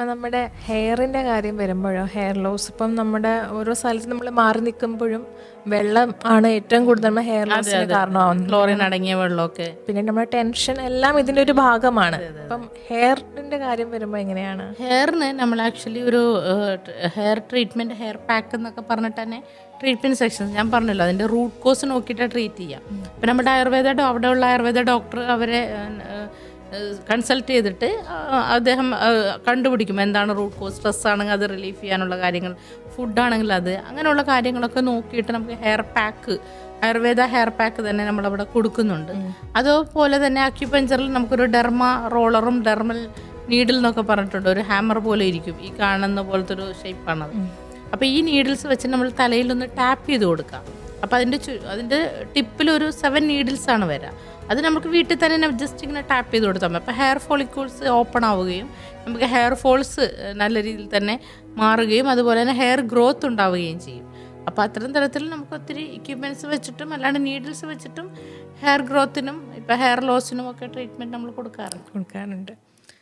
ഇപ്പം നമ്മുടെ ഹെയറിന്റെ കാര്യം വരുമ്പോഴോ ഹെയർ ലോസ് ഇപ്പം നമ്മുടെ ഓരോ സ്ഥലത്ത് നമ്മൾ മാറി നിൽക്കുമ്പോഴും വെള്ളം ആണ് ഏറ്റവും കൂടുതൽ നമ്മുടെ ഹെയർ ലോസിന് കാരണമാവുന്നത്. ക്ലോറിൻ അടങ്ങിയ വെള്ളമൊക്കെ. പിന്നെ നമ്മുടെ ടെൻഷൻ എല്ലാം ഇതിന്റെ ഒരു ഭാഗമാണ്. അപ്പം ഹെയറിന്റെ കാര്യം വരുമ്പോൾ എങ്ങനെയാണ്? ഹെയറിന് നമ്മൾ ആക്ച്വലി ഒരു ഹെയർ ട്രീറ്റ്മെന്റ് ഹെയർ പാക്ക് എന്നൊക്കെ പറഞ്ഞിട്ട് തന്നെ ട്രീറ്റ്മെന്റ് സെക്ഷൻ ഞാൻ പറഞ്ഞല്ലോ അതിന്റെ റൂട്ട് കോസ് നോക്കിയിട്ട് ട്രീറ്റ് ചെയ്യാം ഇപ്പം നമ്മുടെ ആയുർവേദ അവിടെ അവിടെയുള്ള ആയുർവേദ ഡോക്ടർ അവരെ കൺസൾട്ട് ചെയ്തിട്ട് അദ്ദേഹം കണ്ടുപിടിക്കും എന്താണ് റൂട്ട് കോസ് സ്ട്രെസ് ആണെങ്കിൽ അത് റിലീഫ് ചെയ്യാനുള്ള കാര്യങ്ങൾ ഫുഡാണെങ്കിൽ അത് അങ്ങനെയുള്ള കാര്യങ്ങളൊക്കെ നോക്കിയിട്ട് നമുക്ക് hair pack Ayurveda hair pack തന്നെ നമ്മളവിടെ കൊടുക്കുന്നുണ്ട്. അതുപോലെ തന്നെ അക്യുപഞ്ചറിൽ നമുക്കൊരു ഡെർമ റോളറും ഡെർമൽ നീഡിൽ എന്നൊക്കെ പറഞ്ഞിട്ടുണ്ട്. ഒരു ഹാമർ പോലെ ഇരിക്കും. ഈ കാണുന്ന പോലത്തെ ഒരു ഷേപ്പാണത് അപ്പോൾ ഈ നീഡിൽസ് വെച്ച് നമ്മൾ തലയിലൊന്ന് ടാപ്പ് ചെയ്ത് കൊടുക്കാം. അപ്പോൾ അതിന്റെ ചു- അതിന്റെ ടിപ്പിൽ ഒരു സെവൻ നീഡിൽസ് ആണ് വരിക അത് നമുക്ക് വീട്ടിൽ തന്നെ ജസ്റ്റ് ഇങ്ങനെ ടാപ്പ് ചെയ്ത് കൊടുത്താൽ മതി. അപ്പോൾ ഹെയർ ഫോളിക്യൂൾസ് ഓപ്പൺ ആവുകയും നമുക്ക് ഹെയർ ഫോൾസ് നല്ല രീതിയിൽ തന്നെ മാറുകയും അതുപോലെ തന്നെ ഹെയർ ഗ്രോത്ത് ഉണ്ടാവുകയും ചെയ്യും. അപ്പോൾ അത്തരം തരത്തിൽ നമുക്ക് ഒത്തിരി എക്യുപ്മെന്റ്സ് വെച്ചിട്ടും അല്ലാണ്ട് നീഡിൽസ് വെച്ചിട്ടും ഹെയർ ഗ്രോത്തിനും ഇപ്പോൾ ഹെയർ ലോസിനും ഒക്കെ ട്രീറ്റ്മെന്റ് നമ്മൾ കൊടുക്കാറുണ്ട്. കൊടുക്കാറുണ്ട്.